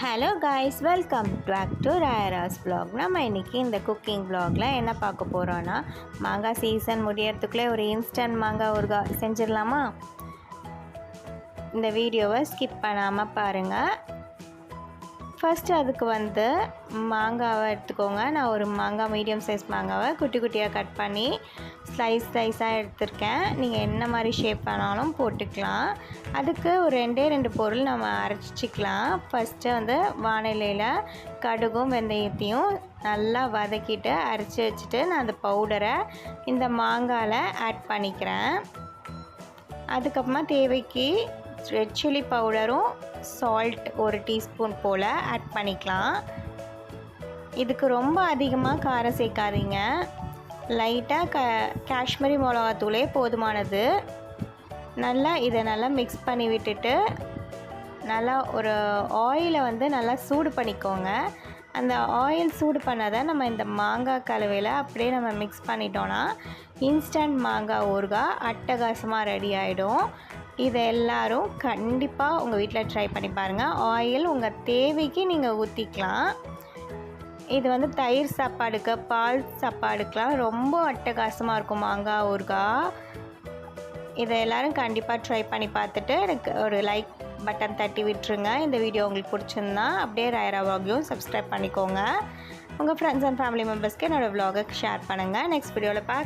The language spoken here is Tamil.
Hello guys welcome back to Rayaras blog நம்ம இன்றைக்கி இந்த குக்கிங் ப்ளாகில் என்ன பார்க்க போகிறோன்னா மாங்காய் சீசன் முடியறதுக்குள்ளே ஒரு இன்ஸ்டன்ட் மாங்காய் ஊறுகாய் செஞ்சிடலாமா? இந்த வீடியோவை ஸ்கிப் பண்ணாமல் பாருங்கள் ஃபஸ்ட்டு அதுக்கு வந்து மாங்காவை எடுத்துக்கோங்க. நான் ஒரு மாங்காய் மீடியம் சைஸ் மாங்காவை குட்டி குட்டியாக கட் பண்ணி ஸ்லைஸ் ஸ்லைஸாக எடுத்திருக்கேன். நீங்கள் என்ன மாதிரி ஷேப் வேணாலும் போட்டுக்கலாம். அதுக்கு ஒரு ரெண்டே ரெண்டு பொருள் நம்ம அரைச்சிக்கலாம். ஃபஸ்ட்டு வந்து வானிலையில் கடுகும் வெந்தயத்தையும் நல்லா வதக்கிட்டு அரைச்சி வச்சுட்டு நான் அந்த பவுடரை இந்த மாங்காயில் ஆட் பண்ணிக்கிறேன். அதுக்கப்புறமா தேவைக்கு ரெட் சில்லி பவுடரும் சால்ட் ஒரு டீஸ்பூன் போல் ஆட் பண்ணிக்கலாம். இதுக்கு ரொம்ப அதிகமாக காரம் சேர்க்காதீங்க. லைட்டாக க காஷ்மீரி மிளகாத்தூளே போதுமானது. நல்லா இதை நல்லா மிக்ஸ் பண்ணி விட்டுட்டு நல்லா ஒரு ஆயிலை வந்து நல்லா சூடு பண்ணிக்கோங்க. அந்த ஆயில் சூடு பண்ணதை நம்ம இந்த மாங்காய் கலவையில் அப்படியே நம்ம மிக்ஸ் பண்ணிட்டோன்னா இன்ஸ்டன்ட் மாங்காய் ஊறுகாய் அட்டகாசமாக ரெடி ஆகிடும் இதை எல்லோரும் கண்டிப்பாக உங்கள் வீட்டில் ட்ரை பண்ணி பாருங்கள் ஆயில் உங்கள் தேவைக்கு நீங்கள் ஊற்றிக்கலாம் இது வந்து தயிர் சாப்பாடுக்கு பால் சாப்பாடுக்கெலாம் ரொம்ப அட்டகாசமாக இருக்கும். மாங்காய் ஊறுகாய். இதை எல்லோரும் கண்டிப்பாக ட்ரை பண்ணி பார்த்துட்டு எனக்கு ஒரு லைக் பட்டன் தட்டி விட்டுருங்க. இந்த வீடியோ உங்களுக்கு பிடிச்சிருந்தா அப்படியே ராயரா வாகியும் சப்ஸ்கிரைப் பண்ணிக்கோங்க. உங்கள் ஃப்ரெண்ட்ஸ் அண்ட் ஃபேமிலி மெம்பர்ஸ்க்கு என்னோடய விலாகை ஷேர் பண்ணுங்கள் நெக்ஸ்ட் வீடியோவில் பார்க்க